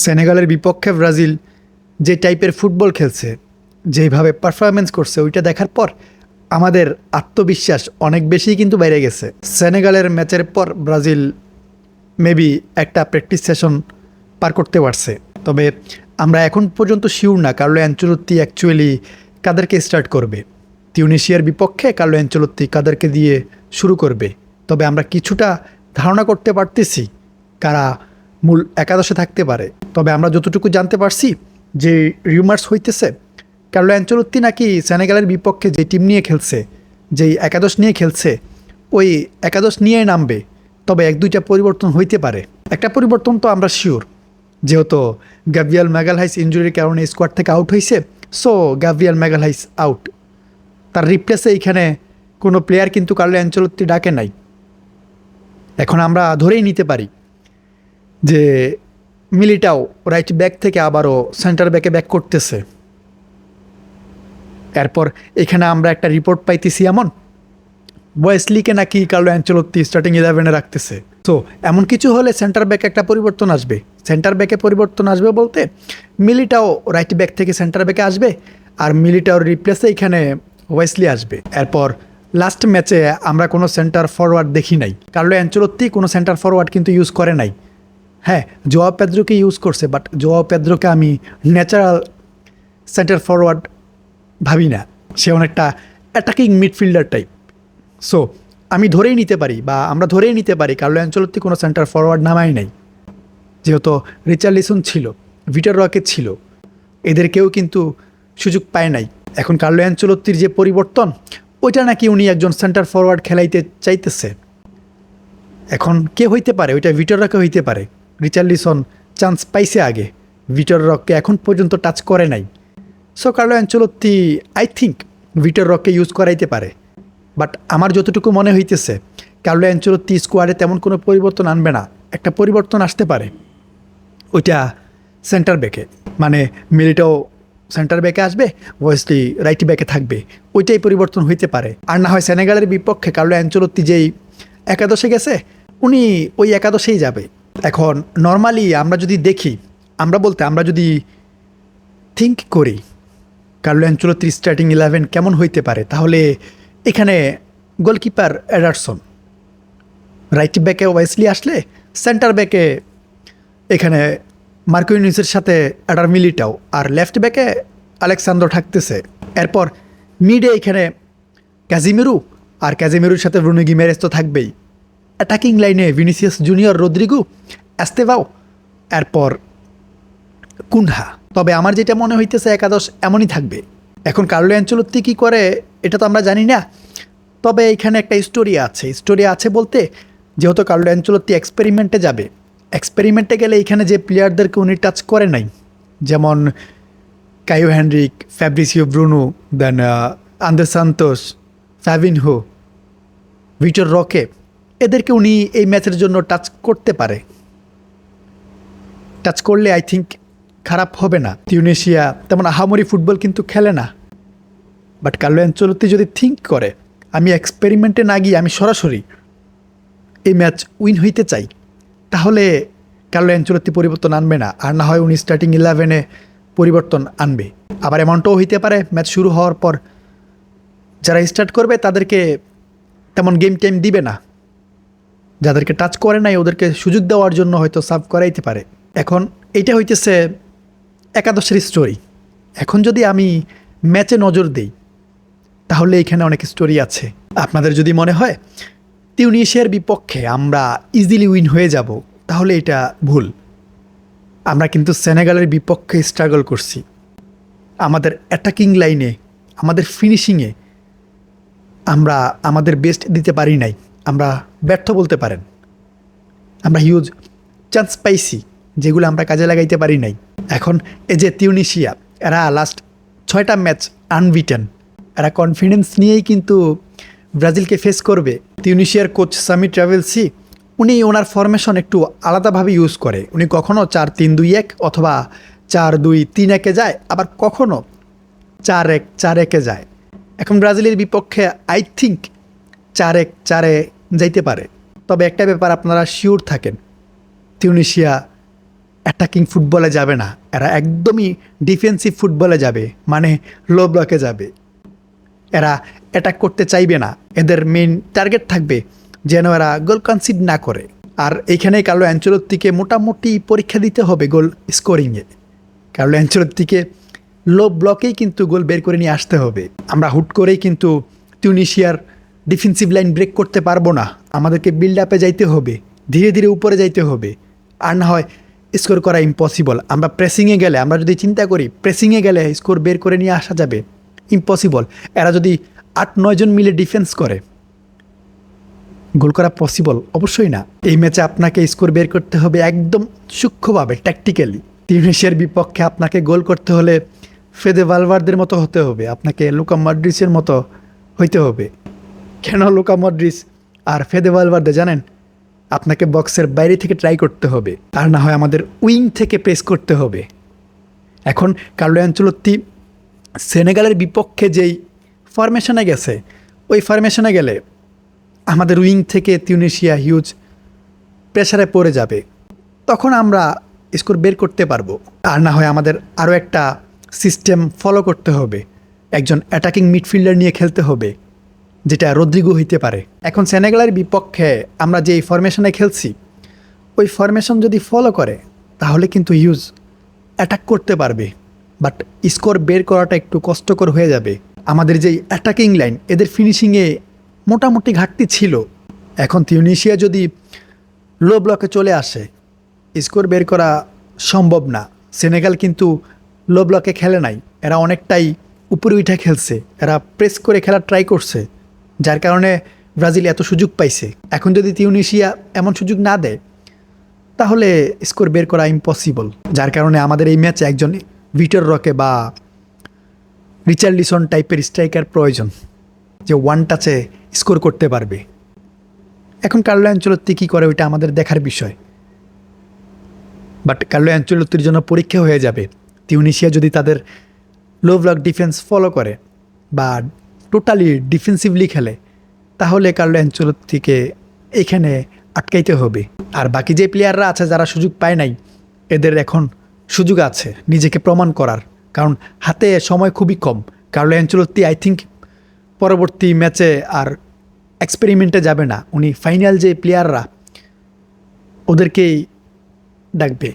সেনেগালের বিপক্ষে ব্রাজিল যে টাইপের ফুটবল খেলছে, যেইভাবে পারফরমেন্স করছে, ওইটা দেখার পর আমাদের আত্মবিশ্বাস অনেক বেশি কিন্তু বেড়ে গেছে। সেনেগালের ম্যাচের পর ব্রাজিল মেবি একটা প্র্যাকটিস সেশন পার করতে পারছে। তবে আমরা এখন পর্যন্ত শিওর না কার্লো অ্যাঞ্চলত্তি অ্যাকচুয়ালি কাদেরকে স্টার্ট করবে। তিউনিশিয়ার বিপক্ষে কার্লো অ্যাঞ্চলত্তি কাদেরকে দিয়ে শুরু করবে। তবে আমরা কিছুটা ধারণা করতে পারতেছি কারা মূল একাদশে থাকতে পারে। তবে আমরা যতটুকু জানতে পারছি যে রিউমার্স হইতেছে কার্লো অ্যাঞ্চলত্তি নাকি সেনেগালের বিপক্ষে যে টিম নিয়ে খেলছে, যেই একাদশ নিয়ে খেলছে, ওই একাদশ নিয়ে নামবে। তবে এক দুইটা পরিবর্তন হইতে পারে। একটা পরিবর্তন তো আমরা শিওর যেহেতু গ্যাভিয়াল ম্যাগালহাইস ইঞ্জুরির কারণে স্কোয়াড থেকে আউট হয়েছে সো গ্যাভিয়াল ম্যাগালহাইস আউট তার রিপ্লেসে এইখানে কোনো প্লেয়ার কিন্তু কার্লো অ্যাঞ্চলত্তি ডাকে নাই। এখন আমরা ধরেই নিতে পারি। যে মিলিটাও রাইট ব্যাক থেকে আবারও সেন্টার ব্যাকে ব্যাক করতেছে। এরপর এখানে আমরা একটা রিপোর্ট পাইতেছি এমন। ওয়েসলিকে নাকি কার্লো অ্যাঞ্চলত্তি স্টার্টিং ইলেভেনে রাখতেছে। তো এমন কিছু হলে সেন্টার ব্যাকে একটা পরিবর্তন আসবে। সেন্টার ব্যাকে পরিবর্তন আসবে বলতে মিলিটাও রাইট ব্যাক থেকে সেন্টার ব্যাকে আসবে আর মিলিটাওর রিপ্লেসে এখানে ওয়েসলি আসবে। এরপর লাস্ট ম্যাচে আমরা কোনো সেন্টার ফরওয়ার্ড দেখি নাই। কার্লো অ্যাঞ্চলত্তি কোনো সেন্টার ফরওয়ার্ড কিন্তু ইউজ করে নাই। হ্যাঁ জোয়া পেদ্রোকে ইউজ করছে বাট জোয়া পেদ্রোকে আমি ন্যাচারাল সেন্টার ফরওয়ার্ড ভাবি না। সে অনেকটা অ্যাটাকিং মিডফিল্ডার টাইপ সো আমি ধরেই নিতে পারি বা আমরা ধরেই নিতে পারি কার্লো অ্যাঞ্চলত্তি কোনো সেন্টার ফরওয়ার্ড নামাই নাই। যেহেতু রিচার্লিসন ছিল, ভিটার রকে ছিল, এদের কেউ কিন্তু সুযোগ পায় নাই। এখন কার্লো অ্যাঞ্চলত্তির যে পরিবর্তন, ওইটা নাকি উনি একজন সেন্টার ফরওয়ার্ড খেলাইতে চাইতেছে। এখন কে হইতে পারে? ওইটা ভিটার রকে হইতে পারে? রিচার্লিসন চান্স পাইছে আগে। ভিটর রককে এখন পর্যন্ত টাচ করে নাই। So Carlo Ancelotti, I think Vitor রককে use করাইতে পারে। বাট আমার যতটুকু মনে হইতেছে, কার্লো অ্যাঞ্চলত্তি স্কোয়াডে তেমন কোনো পরিবর্তন আনবে না। একটা পরিবর্তন আসতে পারে। ওইটা সেন্টার ব্যাকে। মানে মিলিটাও সেন্টার ব্যাকে আসবে ওয়েসলি রাইট ব্যাকে থাকবে। ওইটাই পরিবর্তন হইতে পারে। আর না হয় সেনেগালের বিপক্ষে কার্লো অ্যাঞ্চলত্তি যেই একাদশে গেছে, উনি ওই একাদশেই যাবে। এখন নর্মালি আমরা যদি দেখি, আমরা বলতে, আমরা যদি থিঙ্ক করি কার্লো অ্যাঞ্চলত্তির স্টার্টিং ইলেভেন কেমন হইতে পারে, তাহলে এখানে গোলকিপার অ্যাডারসন রাইট ব্যাকে ওয়েসলি আসলে সেন্টার ব্যাকে এখানে মার্কুইনিসের সাথে অ্যাডার মিলিটাও আর লেফট ব্যাকে আলেকসান্দ্র থাকতেছে। এরপর মিডে এখানে ক্যাজিমেরু আর ক্যাজিমেরুর সাথে ব্রুনো গিমেরেস তো থাকবেই। অ্যাটাকিং লাইনে ভিনিসিয়াস জুনিয়র রদ্রিগু অ্যাস্তেভাও এরপর কুন্হা তবে আমার যেটা মনে হইতেছে, একাদশ এমনই থাকবে। এখন কার্লো অ্যাঞ্চলত্তি কী করে, এটা তো আমরা জানি না। তবে এখানে একটা স্টোরি আছে। স্টোরি আছে বলতে, যেহেতু কার্লো অ্যাঞ্চলত্তি এক্সপেরিমেন্টে যাবে এক্সপেরিমেন্টে গেলে এখানে যে প্লেয়ারদেরকে উনি টাচ করে নাই, যেমন Caio Hendrick Fabricio Bruno then Andrey Santos Fabinho Vitor Roque এদেরকে উনি এই ম্যাচের জন্য টাচ করতে পারে। টাচ করলে আই থিঙ্ক খারাপ হবে না। তিউনেশিয়া তেমন আহামরি ফুটবল কিন্তু খেলে না। বাট কার্লো অ্যাঞ্চলতি যদি থিঙ্ক করে, আমি এক্সপেরিমেন্টে না গিয়ে আমি সরাসরি এই ম্যাচ উইন হইতে চাই, তাহলে কার্লো অ্যাঞ্চলতি পরিবর্তন আনবে না। আর না হয় উনি স্টার্টিং ইলেভেনে পরিবর্তন আনবে। আবার এমনটাও হইতে পারে, ম্যাচ শুরু হওয়ার পর যারা স্টার্ট করবে তাদেরকে তেমন গেম টাইম দিবে না। যাদেরকে টাচ করে নাই, ওদেরকে সুযোগ দেওয়ার জন্য হয়তো সার্ভ করাইতে পারে। এখন এইটা হইতেছে একাদশের স্টোরি এখন যদি আমি ম্যাচে নজর দিই, তাহলে এখানে অনেক স্টোরি আছে। আপনাদের যদি মনে হয় তিউনিশিয়ার বিপক্ষে আমরা ইজিলি উইন হয়ে যাব, তাহলে এটা ভুল। আমরা কিন্তু সেনেগালের বিপক্ষে স্ট্রাগল করছি। আমাদের অ্যাটাকিং লাইনে আমাদের ফিনিশিংয়ে আমরা আমাদের বেস্ট দিতে পারি নাই। আমরা ব্যর্থ বলতে পারেন। আমরা হিউজ চান্স পাইছি, যেগুলো আমরা কাজে লাগাইতে পারি নাই। এখন এই যে তিউনিশিয়া, এরা লাস্ট ছয়টা ম্যাচ আনবিটেন এরা কনফিডেন্স নিয়েই কিন্তু ব্রাজিলকে ফেস করবে। তিউনিশিয়ার কোচ সামি ট্রাভেলসি, উনি ওনার ফরমেশন একটু আলাদাভাবে ইউজ করে। উনি কখনো চার তিন দুই এক অথবা চার দুই তিন একে যায়, আবার কখনো চার এক, চার একে যায়। এখন ব্রাজিলের বিপক্ষে আই থিঙ্ক চার এক চারে যাইতে পারে। তবে একটা ব্যাপার আপনারা শিওর থাকেন, তিউনিশিয়া অ্যাটাকিং ফুটবলে যাবে না। এরা একদমই ডিফেন্সিভ ফুটবলে যাবে মানে লো ব্লকে যাবে। এরা অ্যাটাক করতে চাইবে না। এদের মেন টার্গেট থাকবে যেন এরা গোল কনসিড না করে। আর এইখানে কার্লো অ্যাঞ্চলত্তিকে মোটামুটি পরীক্ষা দিতে হবে গোল স্কোরিংয়ে কার্লো অ্যাঞ্চলত্তিকে লো ব্লকেই কিন্তু গোল বের করে নিয়ে আসতে হবে। আমরা হুট করেই কিন্তু টিউনিশিয়ার ডিফেন্সিভ লাইন ব্রেক করতে পারব না। আমাদেরকে বিল্ড আপে যাইতে হবে। ধীরে ধীরে উপরে যাইতে হবে। আর না হয় স্কোর করা ইম্পসিবল আমরা প্রেসিংয়ে গেলে, আমরা যদি চিন্তা করি প্রেসিংয়ে গেলে স্কোর বের করে নিয়ে আসা যাবে। ইম্পসিবল এরা যদি আট নয়জন মিলে ডিফেন্স করে গোল করা পসিবল অবশ্যই না। এই ম্যাচে আপনাকে স্কোর বের করতে হবে একদম সূক্ষ্মভাবে ট্যাকটিক্যালি টিউনিশিয়ার বিপক্ষে আপনাকে গোল করতে হলে ফেদে ভালভারদের মতো হতে হবে। আপনাকে লুকা মডরিসের মতো হইতে হবে। কেন লুকা মডরিস আর ফেদে ভালভারদে জানেন? আপনাকে বক্সের বাইরে থেকে ট্রাই করতে হবে। আর না হয় আমাদের উইং থেকে প্রেস করতে হবে। এখন কার্লো অ্যাঞ্চলত্তি সেনেগালের বিপক্ষে যেই ফরমেশনে গেছে, ওই ফরমেশনে গেলে আমাদের উইং থেকে তিউনেশিয়া হিউজ প্রেশারে পড়ে যাবে। তখন আমরা স্কোর বের করতে পারব। আর না হয় আমাদের আরও একটা সিস্টেম ফলো করতে হবে। একজন অ্যাটাকিং মিডফিল্ডার নিয়ে খেলতে হবে। যেটা রদ্রিগো হইতে পারে। এখন সেনেগালের বিপক্ষে আমরা যেই ফরমেশনে খেলছি, ওই ফরমেশন যদি ফলো করে, তাহলে কিন্তু ইউজ অ্যাটাক করতে পারবে বাট স্কোর বের করাটা একটু কষ্টকর হয়ে যাবে। আমাদের যেই অ্যাটাকিং লাইন এদের ফিনিশিংয়ে মোটামুটি ঘাটতি ছিল। এখন তিউনিশিয়া যদি লো ব্লকে চলে আসে স্কোর বের করা সম্ভব না। সেনেগাল কিন্তু লো ব্লকে খেলে নাই। এরা অনেকটাই উপরে উঠে খেলছে। এরা প্রেস করে খেলা ট্রাই করছে। যার কারণে ব্রাজিল এত সুযোগ পাইছে। এখন যদি তিউনিশিয়া এমন সুযোগ না দেয়, তাহলে স্কোর বের করা ইম্পসিবল যার কারণে আমাদের এই ম্যাচে একজন ভিটর রকে বা রিচার্লিসন টাইপের স্ট্রাইকার প্রয়োজন, যে ওয়ান টাচে স্কোর করতে পারবে। এখন কার্লো অ্যাঞ্চলত্তি কী করে, ওইটা আমাদের দেখার বিষয়। বাট কার্লো অ্যাঞ্চলত্তির জন্য পরীক্ষা হয়ে যাবে। তিউনিশিয়া যদি তাদের লো ব্লক ডিফেন্স ফলো করে বা টোটালি ডিফেন্সিভলি খেলে, তাহলে কার্লো অ্যাঞ্চলত্তিকে এখানে আটকাইতে হবে। আর বাকি যে প্লেয়াররা আছে, যারা সুযোগ পায় নাই, এদের এখন সুযোগ আছে নিজেকে প্রমাণ করার। কারণ হাতে সময় খুবই কম। কার্লো অ্যাঞ্চলত্তি আই থিঙ্ক পরবর্তী ম্যাচে আর এক্সপেরিমেন্টে যাবে না। উনি ফাইনাল যে প্লেয়াররা ওদেরকেই ডাকবে।